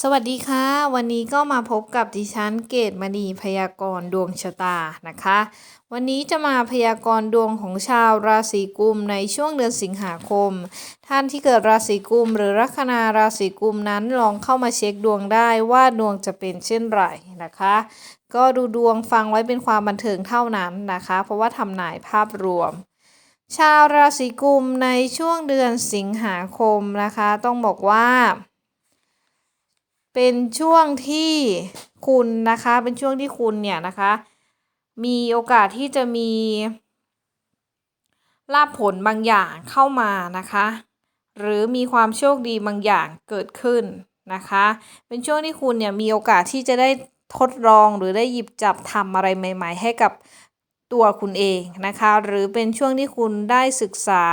สวัสดีค่ะ วันนี้ก็มาพบกับดิฉันเกตมณีพยากรณ์ดวงชะตานะคะ วันนี้จะมาพยากรณ์ดวงของชาวราศีกุมในช่วงเดือนสิงหาคม ท่านที่เกิดราศีกุมหรือลัคนาราศีกุมนั้นลองเข้ามาเช็คดวงได้ว่าดวงจะเป็นเช่นไรนะคะ ก็ดูดวงฟังไว้เป็นความบันเทิงเท่านั้นนะคะ เพราะว่าทำนายภาพรวมชาวราศีกุมในช่วงเดือนสิงหาคมนะคะ ต้องบอกว่า เป็นช่วงที่คุณนะคะ เป็นช่วงที่คุณเนี่ยนะคะ มีโอกาสที่จะมีลาภผลบางอย่างเข้ามานะคะ หรือมีความโชคดีบางอย่างเกิดขึ้นนะคะ เป็นช่วงที่คุณเนี่ยมีโอกาสที่จะได้ทดลองหรือได้หยิบจับทำอะไรใหม่ ๆ ให้กับตัวคุณเองนะคะ หรือเป็นช่วงที่คุณได้ศึกษา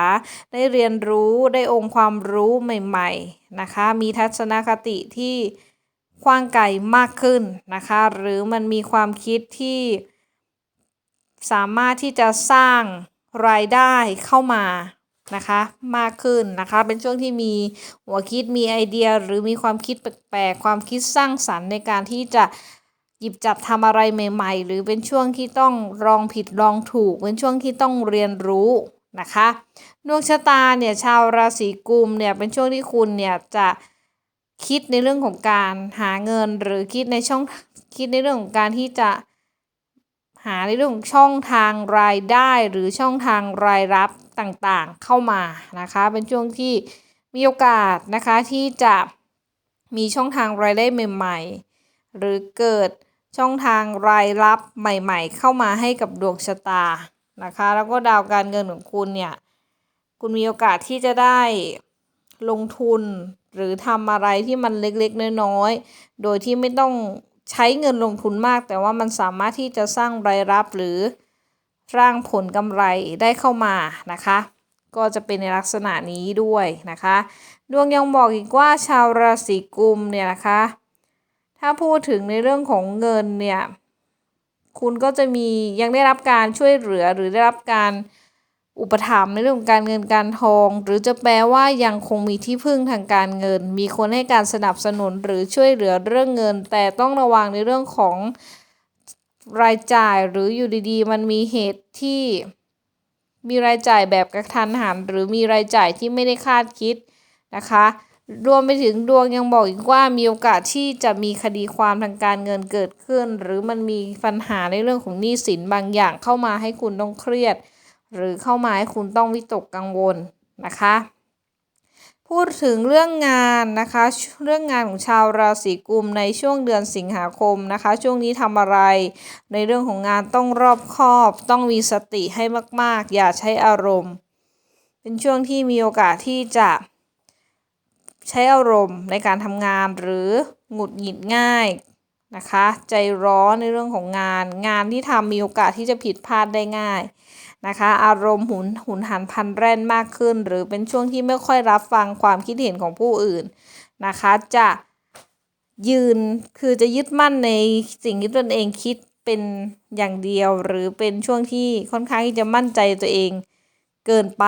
ได้เรียนรู้ได้องค์ความรู้ใหม่ ๆ นะคะ มีทัศนคติที่ กว้างไกลมากขึ้นนะคะ หรือมันมีความคิดที่ สามารถที่จะสร้างรายได้เข้ามานะคะมากขึ้นนะคะ เป็นช่วงที่มีหัวคิดมีไอเดียหรือมีความคิดแปลกๆความคิดสร้างสรรค์ในการที่จะหยิบจับทำอะไรใหม่ ๆ หรือเป็นช่วงที่ต้องลองผิดลองถูก เป็นช่วงที่ต้องเรียนรู้นะคะดวงชะตาเนี่ยชาวราศีกุมเนี่ยเป็นช่วงที่คุณเนี่ยจะ คิดในเรื่องของการหาเงินหรือคิดในช่องคิดในเรื่องของการที่จะหาในเรื่องของช่องทางรายได้หรือช่องทางรายรับต่างๆเข้ามานะคะ เป็นช่วงที่มีโอกาสนะคะที่จะมีช่องทางรายได้ใหม่ ๆ หรือเกิดช่องทางรายรับใหม่ ๆ เข้ามาให้กับดวงชะตานะคะ แล้วก็ดาวการเงินของคุณเนี่ย คุณมีโอกาสที่จะได้ลงทุน หรือทำอะไรที่มันเล็กๆ น้อยๆ โดยที่ไม่ต้องใช้เงินลงทุนมาก แต่ว่ามันสามารถที่จะสร้างรายรับหรือสร้างผลกำไรได้เข้ามานะคะ ก็จะเป็นในลักษณะนี้ด้วยนะคะ ดวงยังบอกอีกว่าชาวราศีกุมเนี่ยนะคะ ถ้าพูดถึงในเรื่องของเงินเนี่ย คุณก็จะมียังได้รับการช่วยเหลือหรือได้รับการ อุปถัมภ์ในเรื่องการเงินการทอง หรือจะแปลว่ายังคงมีที่พึ่งทางการเงิน มีคนให้การสนับสนุนหรือช่วยเหลือเรื่องเงิน แต่ต้องระวังในเรื่องของรายจ่ายหรืออยู่ดีๆ มันมีเหตุที่ มีรายจ่ายแบบกระทันหัน หรือมีรายจ่ายที่ไม่ได้คาดคิดนะคะรวมไปถึงดวงยังบอกอีกว่ามีโอกาสที่จะมีคดีความทางการเงินเกิดขึ้น หรือมันมีปัญหาในเรื่องของหนี้สินบางอย่างเข้ามาให้คุณต้องเครียด หรือเข้ามาให้คุณต้องวิตกกังวลนะคะ พูดถึงเรื่องงานนะคะ เรื่องงานของชาวราศีกุมในช่วงเดือนสิงหาคมนะคะ ช่วงนี้ทำอะไร ในเรื่องของงานต้องรอบคอบ ต้องมีสติให้มาก ๆ อย่าใช้อารมณ์ เป็นช่วงที่มีโอกาสที่จะใช้อารมณ์ในการทำงานหรือหงุดหงิดง่ายนะคะ ใจร้อนในเรื่องของงาน งานที่ทำมีโอกาสที่จะผิดพลาดได้ง่าย นะคะ อารมณ์หุนหุนหันพันแร่นมากขึ้น หรือเป็นช่วงที่ไม่ค่อยรับฟังความคิดเห็นของผู้อื่นนะคะ จะยืนคือจะยึดมั่นในสิ่งที่ตนเองคิดเป็นอย่างเดียว หรือเป็นช่วงที่ค่อนข้างที่จะมั่นใจตัวเองเกินไป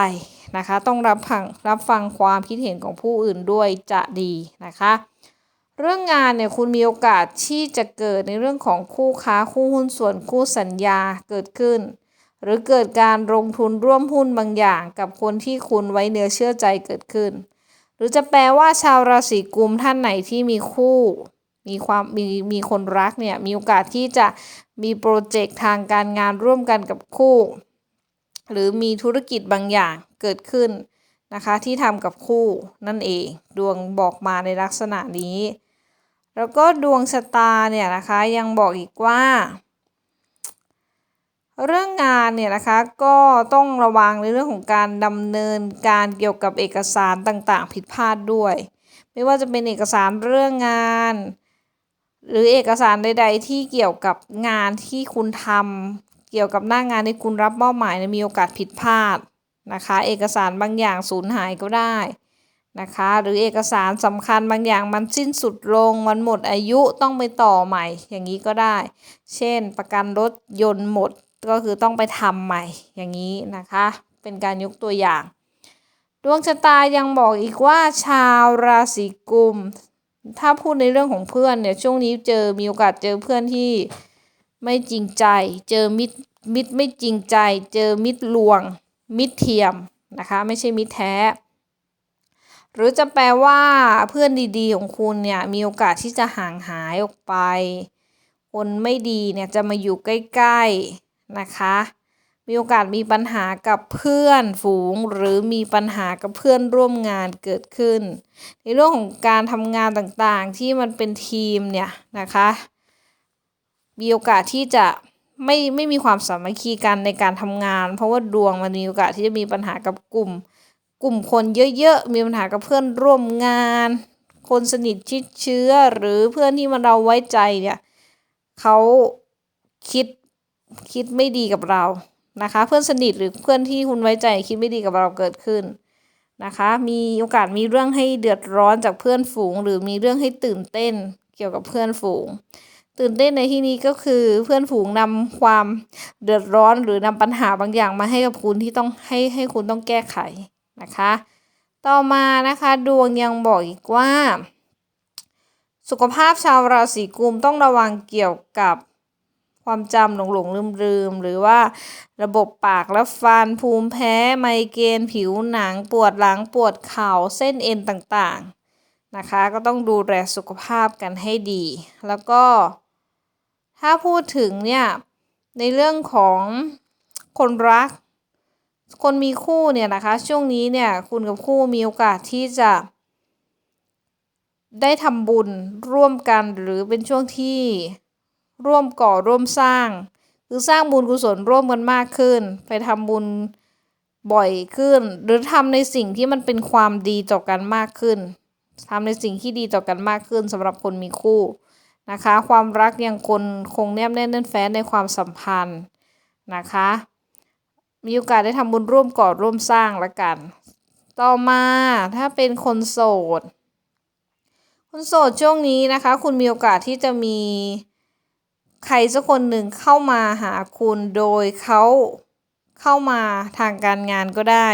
นะคะ ต้องรับฟังรับฟังความคิดเห็นของผู้อื่นด้วยจะดีนะคะ เรื่องงานเนี่ยคุณมีโอกาสที่จะเกิดในเรื่องของคู่ค้าคู่หุ้นส่วนคู่สัญญาเกิดขึ้น หรือเกิดการลงทุนร่วมหุ้นบางอย่างกับคนที่คุณไว้เนื้อเชื่อใจเกิดขึ้น หรือจะแปลว่าชาวราศีกุมท่านไหนที่มีคู่ มีความมีมีคนรักเนี่ยมีโอกาสที่จะมีโปรเจกต์ทางการงานร่วมกันกับคู่ หรือมีธุรกิจบางอย่างเกิดขึ้นนะคะที่ทำกับคู่นั่นเอง ดวงบอกมาในลักษณะนี้ แล้วก็ดวงชะตาเนี่ยนะคะยังบอกอีกว่า เรื่องงานเนี่ยนะคะก็ต้องระวังในเรื่องของการดำเนินการเกี่ยวกับเอกสารต่างๆ ผิดพลาดด้วย ไม่ว่าจะเป็นเอกสารเรื่องงาน หรือเอกสารใด ๆ ที่เกี่ยวกับงานที่คุณทำเกี่ยวกับหน้างานที่คุณรับมอบหมายมีโอกาสผิดพลาดนะคะ เอกสารบางอย่างสูญหายก็ได้นะคะ หรือเอกสารสำคัญบางอย่างมันสิ้นสุดลง มันหมดอายุต้องไปต่อใหม่อย่างนี้ก็ได้ เช่น ประกันรถยนต์หมด ก็คือต้องไปทำใหม่อย่างนี้นะคะ เป็นการยกตัวอย่าง ดวงชะตายังบอกอีกว่าชาวราศีกุม ถ้าพูดในเรื่องของเพื่อนเนี่ยช่วงนี้เจอมีโอกาสเจอเพื่อนที่ไม่จริงใจ เจอมิตรมิตรไม่จริงใจ เจอมิตรลวง มิตรเทียมนะคะไม่ใช่มิตรแท้ หรือจะแปลว่าเพื่อนดีๆของคุณเนี่ยมีโอกาสที่จะห่างหายออกไป คนไม่ดีเนี่ยจะมาอยู่ใกล้ ๆ นะคะ มีโอกาสมีปัญหากับเพื่อนฝูง หรือมีปัญหากับเพื่อนร่วมงานเกิดขึ้น ในเรื่องของการทำงานต่างๆที่มันเป็นทีมเนี่ยนะคะ มีโอกาสที่จะไม่ไม่มีความสามัคคีกันในการทำงาน เพราะว่าดวงมันมีโอกาสที่จะมีปัญหากับกลุ่ม กลุ่มคนเยอะๆ มีปัญหากับเพื่อนร่วมงาน คนสนิทชิดเชื้อหรือเพื่อนที่มันเราไว้ใจเนี่ยเขาคิด คิดไม่ดีกับเรานะคะ เพื่อนสนิทหรือเพื่อนที่คุณไว้ใจคิดไม่ดีกับเราเกิดขึ้นนะคะ มีโอกาสมีเรื่องให้เดือดร้อนจากเพื่อนฝูง หรือมีเรื่องให้ตื่นเต้นเกี่ยวกับเพื่อนฝูง ตื่นเต้นในที่นี้ก็คือเพื่อนฝูงนำความเดือดร้อนหรือนำปัญหาบางอย่างมาให้กับคุณที่ต้องให้ให้คุณต้องแก้ไขนะคะ ต่อมานะคะดวงยังบอกอีกว่า สุขภาพชาวราศีกุมต้องระวังเกี่ยวกับ ความจำหลงหลงลืมลืมหรือว่าระบบปากและฟันภูมิแพ้ไมเกรนผิวหนังปวดหลังปวดเข่าเส้นเอ็นต่างๆนะคะ ก็ต้องดูแลสุขภาพกันให้ดี แล้วก็ ถ้าพูดถึงเนี่ยในเรื่องของคนรัก คนมีคู่เนี่ยนะคะ ช่วงนี้เนี่ยคุณกับคู่มีโอกาสที่จะ ได้ทำบุญร่วมกันหรือเป็นช่วงที่ ร่วมก่อร่วมสร้าง คือสร้างบุญกุศลร่วมกันมากขึ้น ไปทำบุญบ่อยขึ้น หรือทำในสิ่งที่มันเป็นความดีต่อกันมากขึ้นทำในสิ่งที่ดีต่อกันมากขึ้นสำหรับคนมีคู่นะคะ ความรักยังคนคงแนบแน่นแน่นแฟ้นในความสัมพันธ์นะคะ มีโอกาสได้ทำบุญร่วมก่อร่วมสร้างละกัน ต่อมาถ้าเป็นคนโสดคนโสดช่วงนี้นะคะ คุณมีโอกาสที่จะมี ใครสักคนหนึ่งเข้ามาหาคุณโดยเขาเข้ามาทางการงานก็ได้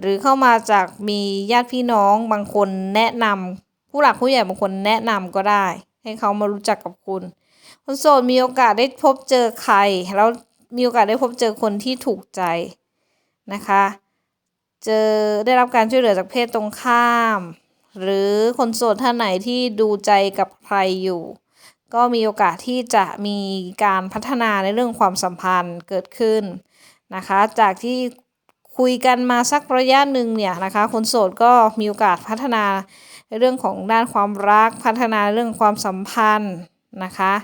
หรือเข้ามาจากมีญาติพี่น้องบางคนแนะนำผู้หลักผู้ใหญ่บางคนแนะนำก็ได้ ให้เขามารู้จักกับคุณคนโสดมีโอกาสได้พบเจอใครแล้วมีโอกาสได้พบเจอคนที่ถูกใจนะคะ เจอได้รับการช่วยเหลือจากเพศตรงข้าม หรือคนโสดท่านไหนที่ดูใจกับใครอยู่ ก็มีโอกาสที่จะมีการพัฒนาในเรื่องความสัมพันธ์เกิดขึ้นนะคะ จากที่คุยกันมาสักระยะหนึ่งเนี่ยนะคะ คนโสดก็มีโอกาสพัฒนาในเรื่องของด้านความรัก พัฒนาเรื่องความสัมพันธ์นะคะ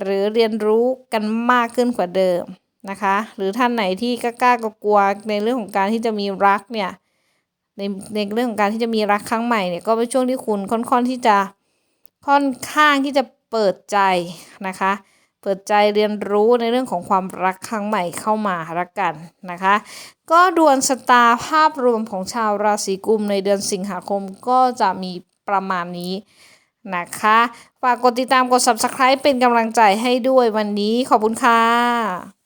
หรือเรียนรู้กันมากขึ้นกว่าเดิมนะคะ หรือท่านไหนที่กล้ากลัวในเรื่องของการที่จะมีรักเนี่ยในในเรื่องของการที่จะมีรักครั้งใหม่เนี่ยก็เป็นช่วงที่คุณค่อนข้างที่จะค่อนข้างที่จะ เปิดใจนะคะ เปิดใจเรียนรู้ในเรื่องของความรักครั้งใหม่เข้ามาละกันนะคะ ก็ดวงสตาภาพรวมของชาวราศีกุมในเดือนสิงหาคมก็จะมีประมาณนี้นะคะฝากกดติดตามกด subscribe เป็นกำลังใจให้ด้วยวันนี้ขอบคุณค่ะ